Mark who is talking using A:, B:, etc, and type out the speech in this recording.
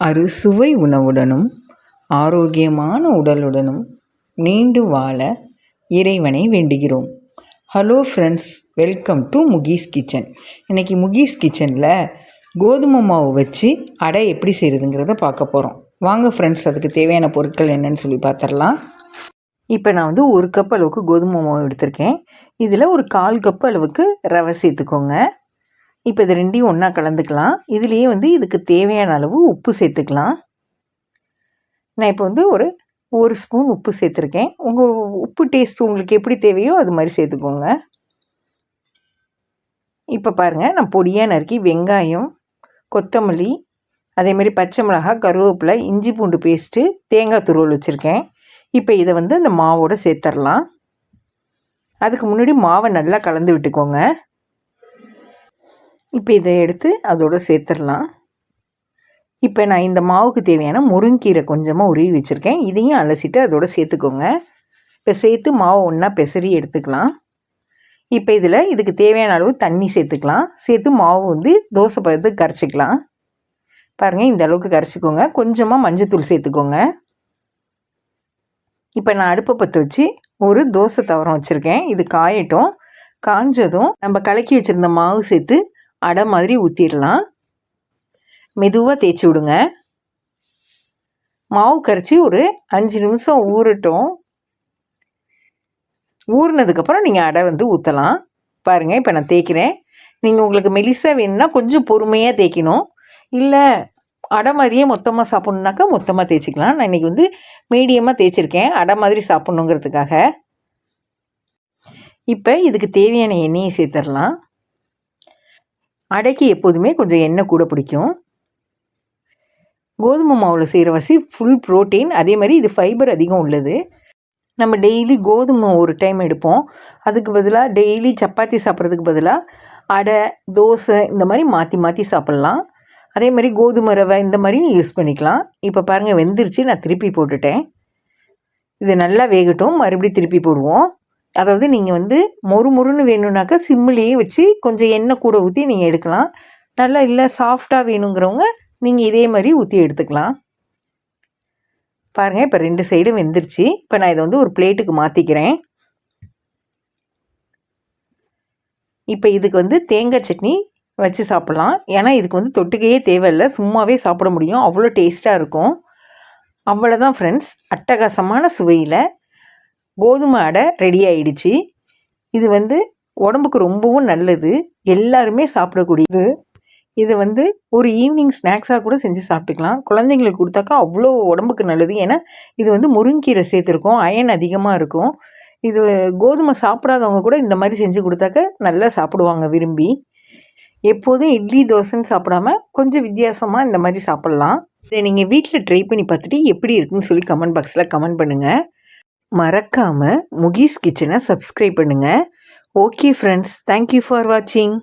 A: அறுசுவை உணவுடனும் ஆரோக்கியமான உடலுடனும் நீண்டு வாழ இறைவனை வேண்டுகிறோம். Hello friends welcome to Mukees kitchen இன்றைக்கி முகீஸ் கிச்சனில் கோதுமை மாவு வச்சு அடை எப்படி செய்கிறதுங்கிறத பார்க்க போகிறோம் வாங்க ஃப்ரெண்ட்ஸ் அதுக்கு தேவையான பொருட்கள் என்னன்னு சொல்லி பார்த்துடலாம். இப்போ நான் வந்து ஒரு கப் அளவுக்கு கோதுமை மாவு எடுத்திருக்கேன். இதில் ஒரு கால் கப் அளவுக்கு ரவை சேர்த்துக்கோங்க. இப்போ இது ரெண்டையும் ஒன்றா கலந்துக்கலாம். இதுலேயே வந்து இதுக்கு தேவையான அளவு உப்பு சேர்த்துக்கலாம். நான் இப்போ வந்து ஒரு ஒரு ஸ்பூன் உப்பு சேர்த்துருக்கேன். உங்கள் உப்பு டேஸ்ட் உங்களுக்கு எப்படி தேவையோ அது மாதிரி சேர்த்துக்கோங்க. இப்போ பாருங்கள் நான் பொடியாக நறுக்கி வெங்காயம் கொத்தமல்லி அதேமாதிரி பச்சை மிளகா கருவேப்பிலை இஞ்சி பூண்டு பேஸ்ட்டு தேங்காய் துருவல் வச்சுருக்கேன். இப்போ இதை வந்து அந்த மாவோடு சேர்த்துடலாம் அதுக்கு முன்னாடி மாவை நல்லா கலந்து விட்டுக்கோங்க. இப்போ இதை எடுத்து அதோடு சேர்த்துடலாம். இப்போ நான் இந்த மாவுக்கு தேவையான முருங்கீரை கொஞ்சமாக உருவி வச்சுருக்கேன். இதையும் அலசிட்டு அதோடு சேர்த்துக்கோங்க. இப்போ சேர்த்து மாவை ஒன்றா பெசரி எடுத்துக்கலாம். இப்போ இதில் இதுக்கு தேவையான அளவு தண்ணி சேர்த்துக்கலாம். சேர்த்து மாவு வந்து தோசை பதத்துக்கு கரைச்சிக்கலாம். பாருங்கள் இந்த அளவுக்கு கரைச்சிக்கோங்க. கொஞ்சமாக மஞ்சத்தூள் சேர்த்துக்கோங்க. இப்போ நான் அடுப்பை பற்ற வச்சு ஒரு தோசை தவரம் வச்சுருக்கேன். இது காயட்டும். காஞ்சதும் நம்ம கலக்கி வச்சுருந்த மாவு சேர்த்து அடை மாதிரி ஊற்றிடலாம் மெதுவாக தேய்ச்சி விடுங்க. மாவு கரைச்சி ஒரு அஞ்சு நிமிஷம் ஊறட்டும். ஊறினதுக்கப்புறம் நீங்கள் அடை வந்து ஊற்றலாம் பாருங்கள் இப்போ நான் தேய்க்கிறேன். நீங்கள் உங்களுக்கு மெலிசாக வேணும்னா கொஞ்சம் பொறுமையாக தேய்க்கணும். இல்லை அடை மாதிரியே மொத்தமாக சாப்பிட்ணுனாக்கா மொத்தமாக தேய்ச்சிக்கலாம். நான் இன்றைக்கி வந்து மீடியமாக தேய்ச்சிருக்கேன். அடை மாதிரி சாப்பிட்ணுங்கிறதுக்காக. இப்போ இதுக்கு தேவையான எண்ணெயை சேர்த்துடலாம். அடைக்கு எப்போதுமே கொஞ்சம் எண்ணெய் கூட பிடிக்கும். கோதுமை மாவில் செய்கிற வசி ஃபுல் ப்ரோட்டீன் அதே மாதிரி இது ஃபைபர் அதிகம் உள்ளது. நம்ம டெய்லி கோதுமை ஒரு டைம் எடுப்போம். அதுக்கு பதிலாக டெய்லி சப்பாத்தி சாப்பிட்றதுக்கு பதிலாக அடை தோசை இந்த மாதிரி மாற்றி மாற்றி சாப்பிட்லாம். அதே மாதிரி கோதுமை ரவை இந்த மாதிரியும் யூஸ் பண்ணிக்கலாம். இப்போ பாருங்கள் வெந்துருச்சு. நான் திருப்பி போட்டுட்டேன். இது நல்லா வேகட்டும். மறுபடியும் திருப்பி போடுவோம். அதாவது நீங்கள் வந்து மொறு மொறுன்னு வேணும்னாக்கா சிம்மிலேயே வச்சு கொஞ்சம் எண்ணெய் கூட ஊற்றி நீங்கள் எடுக்கலாம். நல்லா இல்லை சாஃப்டாக வேணுங்கிறவங்க நீங்கள் இதே மாதிரி ஊற்றி எடுத்துக்கலாம். பாருங்கள் இப்போ ரெண்டு சைடும் வெந்துருச்சு. இப்போ நான் இதை வந்து ஒரு பிளேட்டுக்கு மாற்றிக்கிறேன் இப்போ இதுக்கு வந்து தேங்காய் சட்னி வச்சு சாப்பிட்லாம். ஏன்னா இதுக்கு வந்து தொட்டுக்கையே தேவையில்லை. சும்மாவே சாப்பிட முடியும். அவ்வளோ டேஸ்ட்டாக இருக்கும். அவ்வளோதான் ஃப்ரெண்ட்ஸ் அட்டகாசமான சுவையில் கோதுமை அடை ரெடி ஆயிடுச்சு. இது வந்து உடம்புக்கு ரொம்பவும் நல்லது. எல்லாருமே சாப்பிடக்கூடியது. இதை வந்து ஒரு ஈவினிங் ஸ்நாக்ஸாக கூட செஞ்சு சாப்பிட்டுக்கலாம். குழந்தைங்களுக்கு கொடுத்தாக்கா அவ்வளோ உடம்புக்கு நல்லது. ஏன்னா இது வந்து முருங்கீரை சேர்த்துருக்கோம். அயன் அதிகமாக இருக்கும். இது கோதுமை சாப்பிடாதவங்க கூட இந்த மாதிரி செஞ்சு கொடுத்தாக்க நல்லா சாப்பிடுவாங்க விரும்பி. எப்போதும் இட்லி தோசைன்னு சாப்பிடாம கொஞ்சம் வித்தியாசமாக இந்த மாதிரி சாப்பிட்லாம். இதை நீங்கள் வீட்டில் ட்ரை பண்ணி பார்த்துட்டு எப்படி இருக்குன்னு சொல்லி கமெண்ட் பாக்ஸில் கமெண்ட் பண்ணுங்கள் மறக்காமல் முகீஸ் கிச்சனை சப்ஸ்கிரைப் பண்ணுங்கள் ஓகே ஃப்ரெண்ட்ஸ் தேங்க்யூ ஃபார் வாட்சிங்